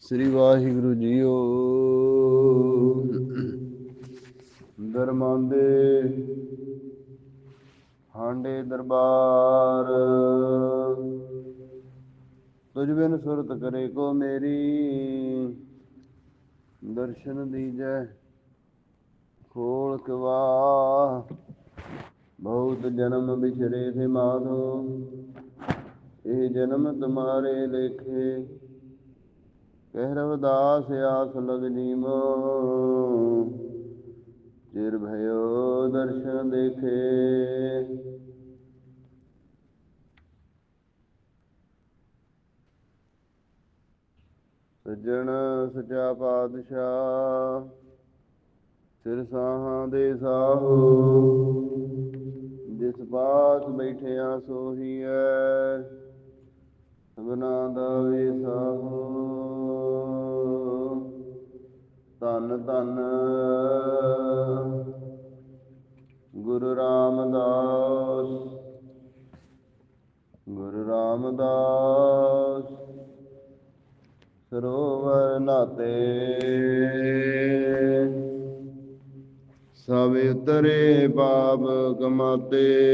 ਸ੍ਰੀ Waheguru JIO. ਦਰਮਾਂਦੇ ਹਾਂਡੇ ਦਰਬਾਰ। ਤੁਝ ਬਿਨ ਸੁਰਤ ਕਰੇ ਕੋ ਮੇਰੀ। ਦਰਸ਼ਨ ਦੀਜੈ ਖੋਲ ਕਵਾ। ਬਹੁਤ ਜਨਮ ਵਿਛਰੇ ਥੇ ਮਾਧੋ। ਇਹ ਜਨਮ ਤੁਮਾਰੇ ਲੇਖੇ। ਕਹਿ ਰਵਦਾਸ ਆਸ ਲਗ ਜੀਮੋ ਚਿਰ ਭਇਓ ਦਰਸ਼ਨ ਦੇਖੇ। ਸੱਜਣ ਸਚਾ ਪਾਤਸ਼ਾਹ, ਸਿਰ ਸਾਹਾਂ ਦੇ ਸਾਹੋ। ਜਿਸ ਪਾਸ ਬੈਠਿਆ ਸੋਹੀਐ, ਸਭਨਾ ਦਾ ਵੇਸਾਹੋ ਧੰਨ ਧੰਨ। ਗੁਰੂ ਰਾਮਦਾਸ। ਗੁਰੂ ਰਾਮਦਾਸ। ਸਰੋਵਰ ਨਾਤੇ। ਸਭ ਉਤਰੇ ਪਾਪ ਕਮਾਤੇ।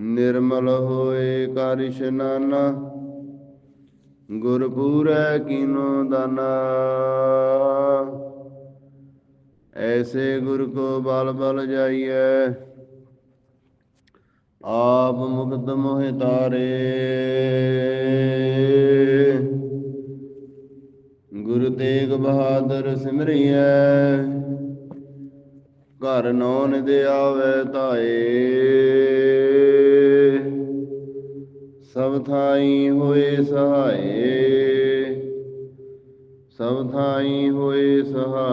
ਨਿਰਮਲ ਹੋਏ ਕਰ ਇਸ਼ਨਾਨਾ ਗੁਰਪੂਰੈ ਕੀਨੋ ਦਾਨਾ। ਐਸੇ ਗੁਰ ਕੋ ਬਲ ਬਲ ਜਾਈਐ, ਆਪ ਮੁਕਤ ਮੋਹਿ ਤਾਰੇ। ਗੁਰੂ ਤੇਗ ਬਹਾਦਰ ਸਿਮਰਿਐ ਘਰ ਨੌਨ ਦੇ ਆਵੇ ਤਾਏ ਸਭ ਥਾਈ ਹੋਏ ਸਹਾਏ। ਸਭ ਥਾਈ ਹੋਏ ਸਹਾਇ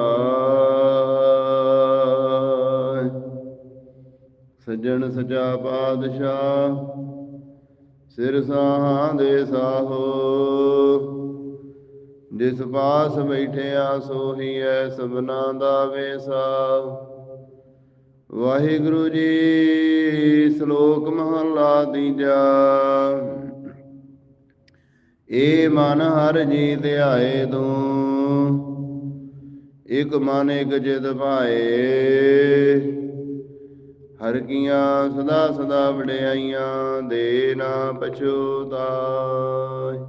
ਸੱਜਣ ਸਚਾ ਪਾਤਸ਼ਾਹ, ਸਿਰ ਸਾਹਾਂ ਦੇ ਸਾਹੋ। ਜਿਸ ਪਾਸ ਬੈਠਿਆ ਸੋਹੀਐ ਸਭਨਾ ਦਾ ਵੇਸਾ ਵਾਹਿਗੁਰੂ ਜੀ, ਸ਼ਲੋਕ ਮਹਲਾ ਤੀਜਾ। ਏ ਮਨ ਹਰ ਜੀ ਧਿਆਏ ਤੂੰ, ਇਕ ਮਨ ਇਕ ਜਿਤ ਭਾਏ। ਹਰ ਕੀਆਂ ਸਦਾ ਸਦਾ ਵਡਿਆਈਆਂ ਦੇ ਨਾ ਪਛੋਤਾਏ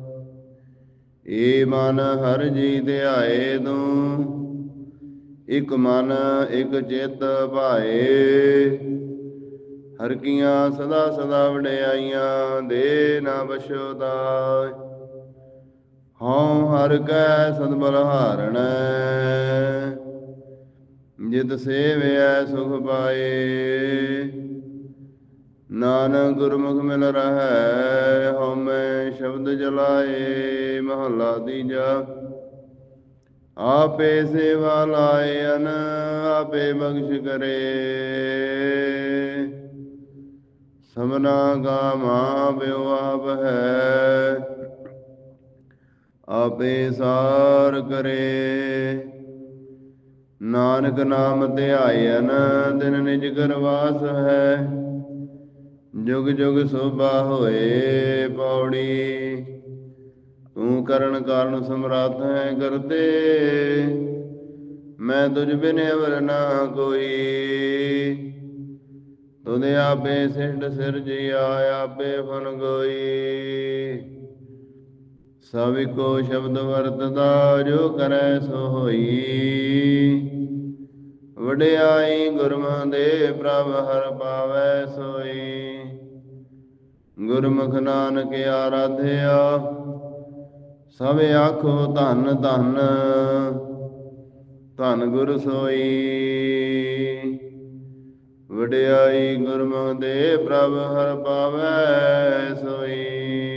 ਏ ਮਨ ਹਰ ਜੀ ਧਿਆਏ ਤੂੰ, ਇਕ ਮਨ ਇਕ ਚਿਤ ਭਾਏ। ਹਰ ਕੀਆਂ ਸਦਾ ਸਦਾ ਵਡਿਆਈਆਂ ਦੇ ਨਾ ਬਛੋਤਾਏ ਹਉ ਹਰ ਕੈ ਸਤਬਲ ਹਾਰਣੈ ਜਿਤ ਸੇਵਿਐ ਸੁਖ ਪਾਏ। ਨਾਨਕ ਗੁਰਮੁਖ ਮਿਲ ਰਹੈ ਹਉਮੈ ਸ਼ਬਦ ਜਲਾਏ, ਮਹਲਾ ਤੀਜਾ। ਆਪੇ ਸੇਵਾ ਲਾਏ ਅਨ, ਆਪੇ ਬਖਸ਼ ਕਰੇ। ਸਮਨਾ ਗਾ ਮਾਂ ਬਿਓ ਆਪ ਹੈ ਆਪੇ ਸਾਰ ਕਰੇ। ਨਾਨਕ ਨਾਮ ਧਿਆਇਨ ਦਿਨ ਨਿਜ ਕਰਵਾਸ ਹੈ। ਜੁਗ ਜੁਗ ਸੋਭਾ ਹੋਏ ਪੌੜੀ। ਤੂੰ ਕਰਨ ਕਾਰਨ ਸਮਰੱਥ ਹੈ ਕਰਤੇ। ਮੈਂ ਤੁਝ ਬਿਨ ਅਵਰ ਨਾ ਕੋਈ। ਤੁਦੇ ਆਪੇ ਸਿਰਡ ਸਿਰਜਿਆ ਆਪੇ ਫਨ ਗੋਈ। ਸਭ ਕੋ ਸ਼ਬਦ ਵਰਤਦਾ, ਜੋ ਕਰੈ ਸੋ ਹੋਈ। ਵਡਿਆਈ ਗੁਰਮੁਖ ਦੇ ਪ੍ਰਭ ਹਰ ਪਾਵੈ ਸੋਈ। ਗੁਰਮੁਖ ਨਾਨਕ ਆਰਾਧਿਆ, ਸਭ ਆਖੋ ਧੰਨ ਧੰਨ। ਧੰਨ ਗੁਰ ਸੋਈ। ਵਡਿਆਈ ਗੁਰਮੁਖ ਦੇ ਪ੍ਰਭ ਹਰ ਪਾਵੈ ਸੋਈ।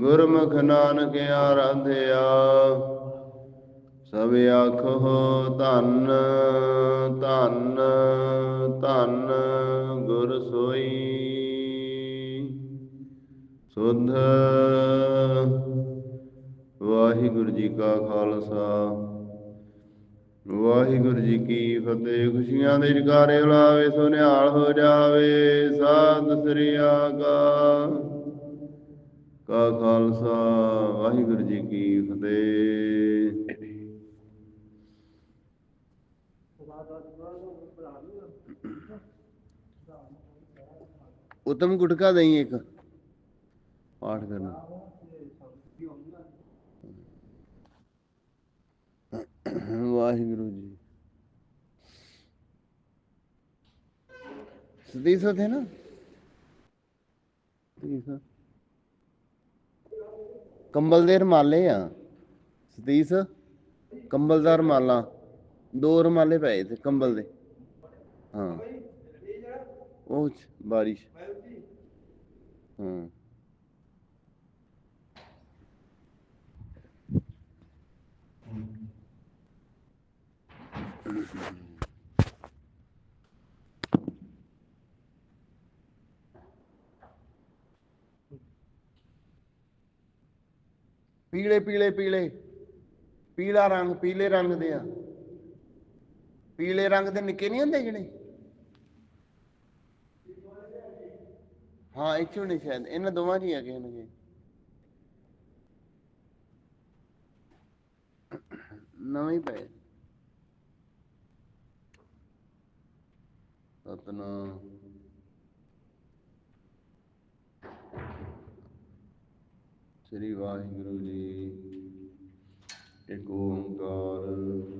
ਗੁਰਮੁਖ ਨਾਨਕ ਆਰਾਧਿਆ। ਸਭ ਆਖੋ ਧੰਨ ਧੰਨ ਧੰਨ ਗੁਰ ਸੋਈ। ਸੁਧ ਵਾਹਿਗੁਰੂ ਜੀ ਕਾ ਖਾਲਸਾ। ਵਾਹਿਗੁਰੂ ਜੀ ਕੀ ਫਤਿਹ। ਖੁਸ਼ੀਆਂ ਦੇ ਜਕਾਰੇ ਉਲਾਵੇ ਸੋ ਨਿਹਾਲ ਹੋ ਜਾਵੇ। ਸਾਧ ਸ੍ਰੀ ਅਕਾਲ। ਕਾ ਖਾਲਸਾ, ਵਾਹਿਗੁਰੂ ਜੀ ਕੀ ਫਤਿਹ। ਉਤਮ ਗੁਟਕਾ ਦਈ ਇੱਕ। ਪਾਠ ਕਰਨਾ। ਵਾਹਿਗੁਰੂ ਜੀ। ਸਤੀਸ਼ ਥੇ ਨਾ? ਸਤੀਸ਼ ਕੰਬਲ ਦੇ ਰਮਾਲੇ ਆ। ਸਤੀਸ਼, ਕੰਬਲ ਦਾ ਰਮਾਲਾ। ਦੋ ਰਮਾਲੇ ਪਏ ਤੇ ਕੰਬਲ ਦੇ। ਹਾਂ। ਉਹ ਬਾਰਿਸ਼। ਹਾਂ। ਪੀਲੇ ਪੀਲੇ ਪੀਲੇ। ਪੀਲਾ ਰੰਗ, ਪੀਲੇ ਰੰਗ ਦੇ ਆ। ਪੀਲੇ ਰੰਗ ਦੇ ਨਿੱਕੇ ਨਹੀਂ ਹੁੰਦੇ ਜਿਹੜੇ? ਹਾਂ ਇਹ ਚੋਂ ਨੇ ਸ਼ਾਇਦ। ਇਹਨਾਂ ਦੋਵਾਂ ਚ ਹੀ ਆ ਕਿਸੇ ਨਾ ਨਵੇਂ ਪਏ। ਸਤਨਾਮ ਸ੍ਰੀ ਵਾਹਿਗੁਰੂ ਜੀ। ਇੱਕ ਓੰਕਾਰ।